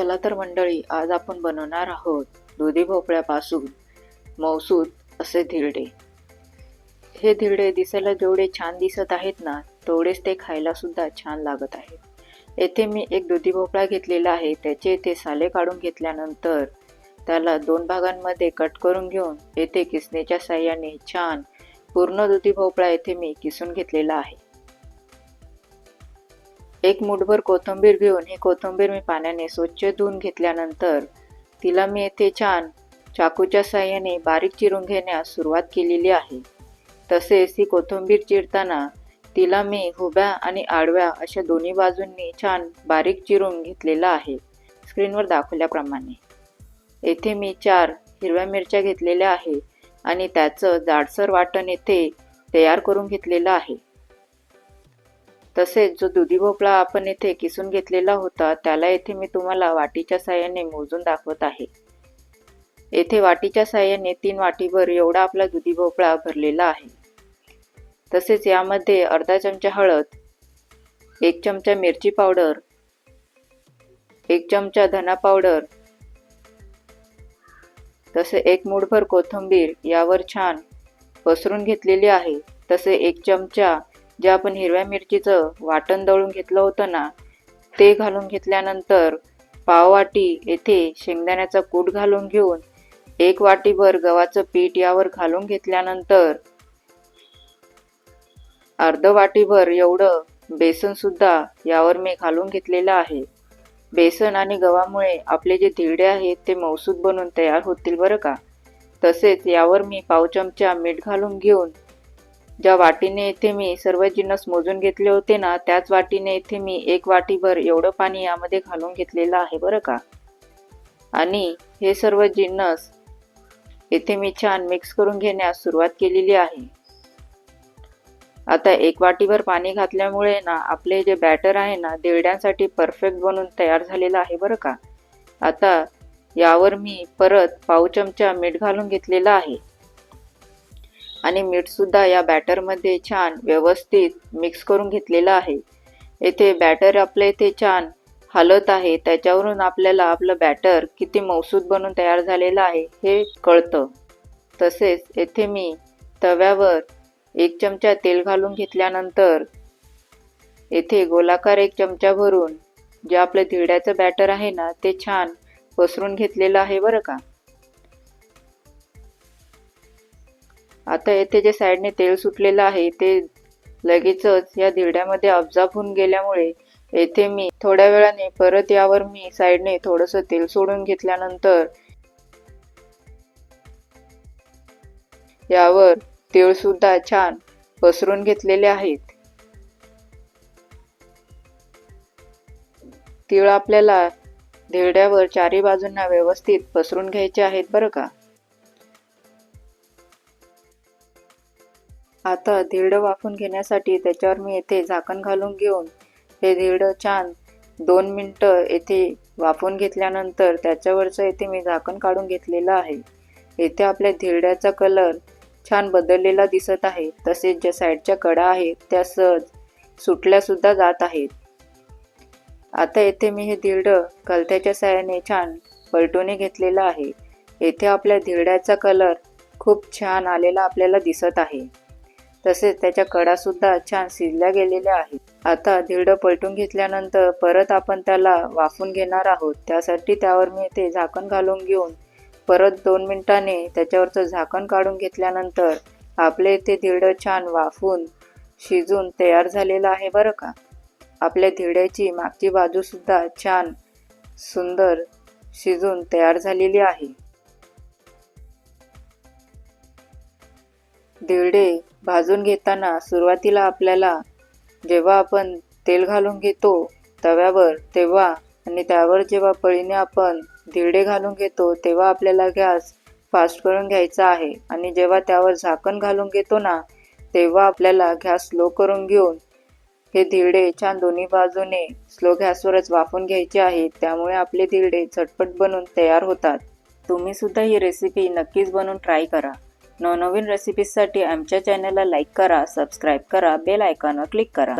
चला तर मंडळी आज आपण बनवणार आहोत दुधी भोपळ्यापासून मौसूद असे धिरडे. हे धिरडे दिसायला जेवढे छान दिसत आहेत ना तेवढेच ते खायला सुद्धा छान लागत आहेत. येथे मी एक दुधी भोपळा घेतलेला आहे त्याचे येथे साले काढून घेतल्यानंतर त्याला दोन भागांमध्ये कट करून घेऊन येथे किसण्याच्या साह्याने छान पूर्ण दुधी भोपळा येथे मी किसून घेतलेला आहे. एक मुठभर कोथिंबीर घेऊन ही कोथिंबीर मी पाण्याने स्वच्छ धुवून घेतल्यानंतर तिला मी येथे छान चाकूच्या साह्याने बारीक चिरून घेण्यास सुरुवात केलेली आहे. तसेच ही कोथिंबीर चिरताना तिला मी उभ्या आणि आडव्या अशा दोन्ही बाजूंनी छान बारीक चिरून घेतलेला आहे. स्क्रीनवर दाखवल्याप्रमाणे. येथे मी चार हिरव्या मिरच्या घेतलेल्या आहे आणि त्याचं जाडसर वाटण येथे तयार करून घेतलेलं आहे. तसेच जो दुधी भोपळा आपण येथे किसून घेतलेला होता त्याला येथे मी तुम्हाला वाटीच्या साह्याने मोजून दाखवत आहे. येथे वाटीच्या साह्याने तीन वाटीभर एवढा आपला दुधी भोपळा भरलेला आहे. तसेच यामध्ये अर्धा चमचा हळद एक चमचा मिरची पावडर एक चमचा धना पावडर तसे एक मुठभर कोथिंबीर यावर छान पसरून घेतलेली आहे. तसे एक चमचा जे आपण हिरव्या मिरचीचं वाटण दळून घेतलं होतं ना ते घालून घेतल्यानंतर पाववाटी येथे शेंगदाण्याचा कूट घालून घेऊन एक वाटीभर गव्हाचं पीठ यावर घालून घेतल्यानंतर अर्ध वाटीभर एवढं बेसनसुद्धा यावर मी घालून घेतलेलं आहे. बेसन आणि गव्हामुळे आपले जे धिरडे आहेत ते मौसूद बनून तयार होतील बरं का? तसेच यावर मी पाव चमचा मीठ घालून घेऊन ज्या वाटीने येथे मी सर्व जिन्नस मोजून घेतले होते ना त्याच वाटीने येथे मी एक वाटीभर एवढं पाणी यामध्ये घालून घेतलेलं आहे बरं का? आणि हे सर्व जिन्नस येथे मी छान मिक्स करून घेण्यास सुरुवात केलेली आहे. आता एक वाटीभर पाणी घातल्यामुळे ना आपले जे बॅटर आहे ना दिरड्यांसाठी परफेक्ट बनून तयार झालेलं आहे बरं का? आता यावर मी परत पाव चमचा मीठ घालून घेतलेलं आहे. आणि मीठसुद्धा या बॅटरमध्ये छान व्यवस्थित मिक्स करून घेतलेलं आहे. येथे बॅटर आपलं इथे छान हलत आहे. त्याच्यावरून आपल्याला आपलं बॅटर किती मौसूद बनून तयार झालेलं आहे हे कळतं. तसेच येथे मी तव्यावर एक चमचा तेल घालून घेतल्यानंतर येथे गोलाकार एक चमचा भरून जे आपलं धिड्याचं बॅटर आहे ना ते छान पसरून घेतलेलं आहे बरं का? आता येथे जे साईडने तेल सुटलेलं आहे ते लगेचच या धिरड्यामध्ये अब्जाब होऊन गेल्यामुळे येथे मी थोड्या वेळाने परत यावर मी साईडने थोडंसं तेल सोडून घेतल्यानंतर यावर तीळ सुद्धा छान पसरून घेतलेले आहेत. तीळ आपल्याला धिरड्यावर चारी बाजूंना व्यवस्थित पसरून घ्यायचे आहेत बरं का? आता धिरडं वाफून घेण्यासाठी त्याच्यावर मी येथे झाकण घालून घेऊन हे धिरडं छान दोन मिनटं येथे वाफून घेतल्यानंतर त्याच्यावरचं येथे मी झाकण काढून घेतलेलं आहे. येथे आपल्या धिरड्याचा कलर छान बदललेला दिसत आहे. तसेच ज्या साईडच्या कडा आहेत त्या सहज सुटल्या सुद्धा जात आहेत. आता येथे मी हे धिरडं कलथ्याच्या साह्याने छान पलटूने घेतलेलं आहे. येथे आपल्या धिरड्याचा कलर खूप छान आलेला आपल्याला दिसत आहे. तसेच त्याच्या कडा सुद्धा छान शिजल्या गेलेल्या आहेत. आता धिरडं पलटून घेतल्यानंतर परत आपण त्याला वाफून घेणार आहोत. त्यासाठी त्यावर मी ते झाकण घालून घेऊन परत दोन मिनिटाने त्याच्यावरचं झाकण काढून घेतल्यानंतर आपले इथे धिरडं छान वाफून शिजून तयार झालेलं आहे बरं का? आपल्या धिरड्याची मागची बाजूसुद्धा छान सुंदर शिजून तयार झालेली आहे. धिरडे भाजून घेताना सुरुवातीला आपल्याला जेव्हा आपण तेल घालून घेतो तव्यावर तेव्हा आणि त्यावर जेव्हा पळीने आपण धिरडे घालून घेतो तेव्हा आपल्याला गॅस फास्ट करून घ्यायचा आहे. आणि जेव्हा त्यावर झाकण घालून घेतो ना तेव्हा आपल्याला गॅस स्लो करून घेऊन हे धिरडे छान दोन्ही बाजूने स्लो गॅसवरच वाफून घ्यायचे आहेत त्यामुळे आपले धिरडे झटपट बनून तयार होतात. तुम्ही सुद्धा ही रेसिपी नक्कीच बनवून ट्राय करा. नवनवीन रेसिपीजसाठी आमच्या चॅनलला लाईक करा सबस्क्राईब करा बेल आयकॉनवर क्लिक करा.